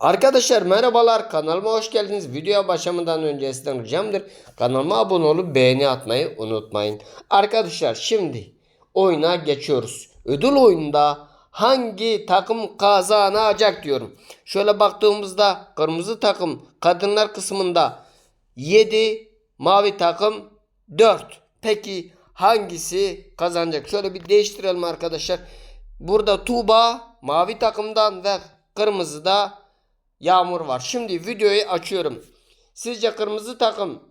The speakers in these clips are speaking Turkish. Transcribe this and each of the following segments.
Arkadaşlar merhabalar kanalıma hoş geldiniz. Videoya başlamadan önce sizden ricamdır. Kanalıma abone olup beğeni atmayı unutmayın. Arkadaşlar şimdi oyuna geçiyoruz. Ödül oyununda hangi takım kazanacak diyorum. Şöyle baktığımızda kırmızı takım kadınlar kısmında 7 mavi takım 4. Peki hangisi kazanacak? Şöyle bir değiştirelim arkadaşlar. Burada Tuğba mavi takımdan ve kırmızıda Yağmur var. Şimdi videoyu açıyorum. Sizce kırmızı takım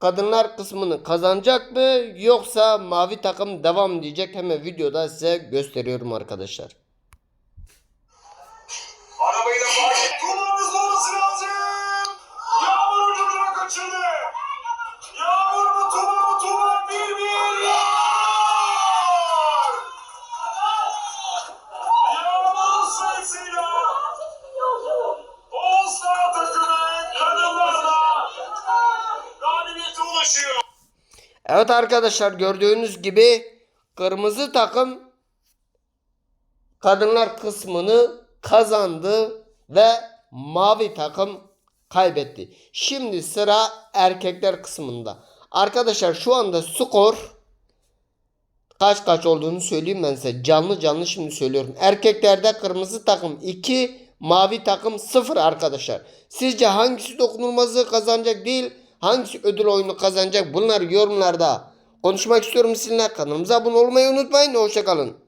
kadınlar kısmını kazanacak mı yoksa mavi takım devam diyecek? Hemen videoda size gösteriyorum arkadaşlar. Ulaşıyor. Evet arkadaşlar gördüğünüz gibi kırmızı takım kadınlar kısmını kazandı ve mavi takım kaybetti. Şimdi sıra erkekler kısmında. Arkadaşlar şu anda skor kaç kaç olduğunu söyleyeyim ben size. Canlı canlı şimdi söylüyorum. Erkeklerde kırmızı takım 2, mavi takım 0 arkadaşlar. Sizce hangisi dokunulmazı kazanacak değil, hangisi ödül oyunu kazanacak? Bunları yorumlarda konuşmak istiyorum sizinle. Kanalımıza abone olmayı unutmayın. Hoşçakalın.